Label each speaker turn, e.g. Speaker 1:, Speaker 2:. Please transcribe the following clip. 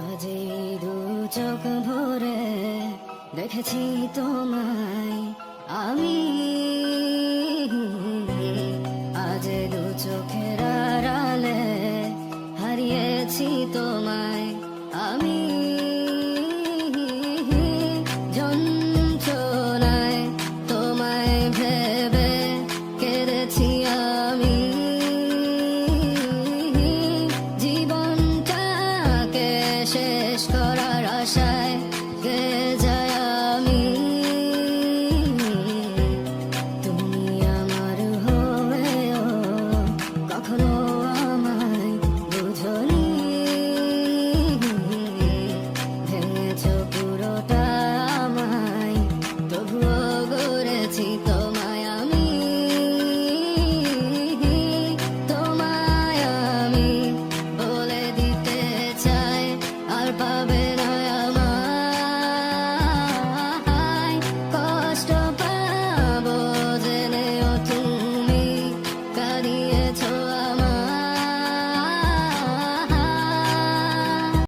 Speaker 1: আজ দেখেছি তোমায়। আমি আজ দু চোখের আড়ালে হারিয়েছি তোমায়। আমি barbara